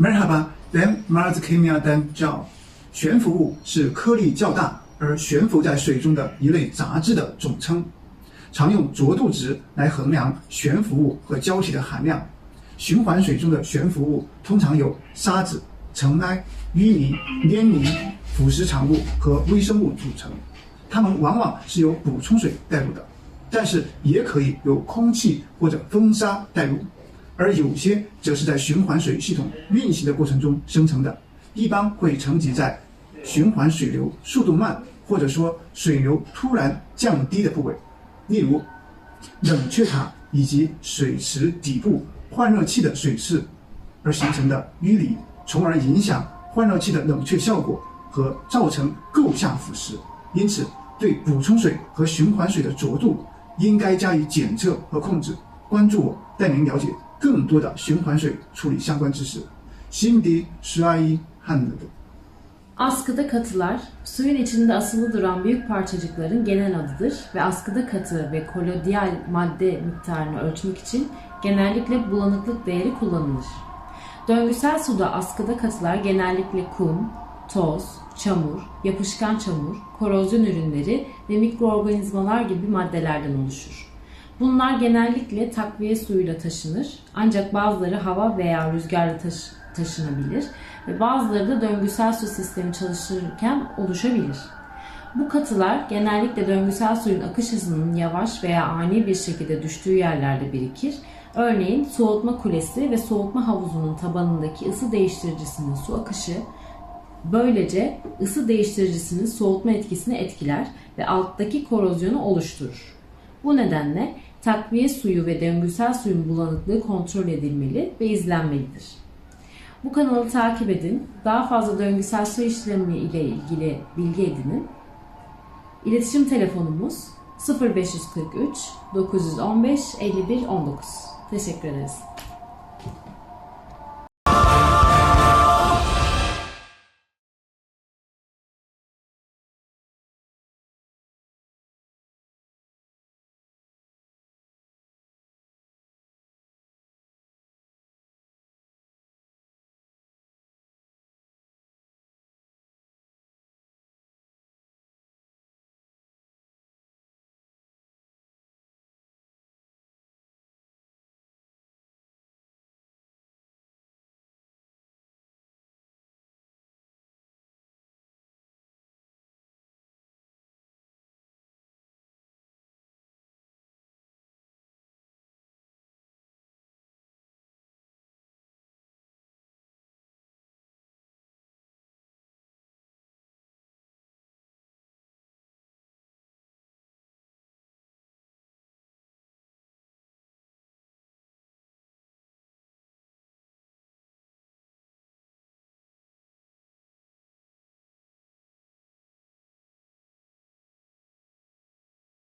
Merhaba, ben Mars Kimyadan Zhao。悬浮物是颗粒较大而悬浮在水中的一类杂质的总称，常用浊度值来衡量悬浮物和胶体的含量。循环水中的悬浮物通常由沙子、尘埃、淤泥、黏泥、腐蚀产物和微生物组成，它们往往是由补充水带入的，但是也可以由空气或者风沙带入，而有些则是在循环水系统运行的过程中生成的，一般会沉积在循环水流速度慢或者说水流突然降低的部位，例如冷却塔以及水池底部换热器的水室而形成的淤泥，从而影响换热器的冷却效果和造成构下腐蚀。因此，对补充水和循环水的浊度应该加以检测和控制。关注我，带您了解更多的循环水处理相关知识。Şimdi şurayı anladım. Askıda katılar, suyun içinde asılı duran büyük parçacıkların genel adıdır ve askıda katı ve koloidal madde miktarını ölçmek için genellikle bulanıklık değeri kullanılır. Döngüsel suda askıda katılar genellikle kum, toz, çamur, yapışkan çamur, korozyon ürünleri ve mikroorganizmalar gibi maddelerden oluşur. Bunlar genellikle takviye suyuyla taşınır ancak bazıları hava veya rüzgarla taşı- taşınabilir ve bazıları da döngüsel su sistemi çalışırken oluşabilir. Bu katılar genellikle döngüsel suyun akış hızının yavaş veya ani bir şekilde düştüğü yerlerde birikir. Örneğin soğutma kulesi ve soğutma havuzunun tabanındaki ısı değiştiricisinin su akışı böylece ısı değiştiricisinin soğutma etkisini etkiler ve alttaki korozyonu oluşturur. Bu nedenle takviye suyu ve döngüsel suyun bulanıklığı kontrol edilmeli ve izlenmelidir. Bu kanalı takip edin. Daha fazla döngüsel su işlemi ile ilgili bilgi edinin. İletişim telefonumuz 0543 915 51 19. Teşekkür ederiz.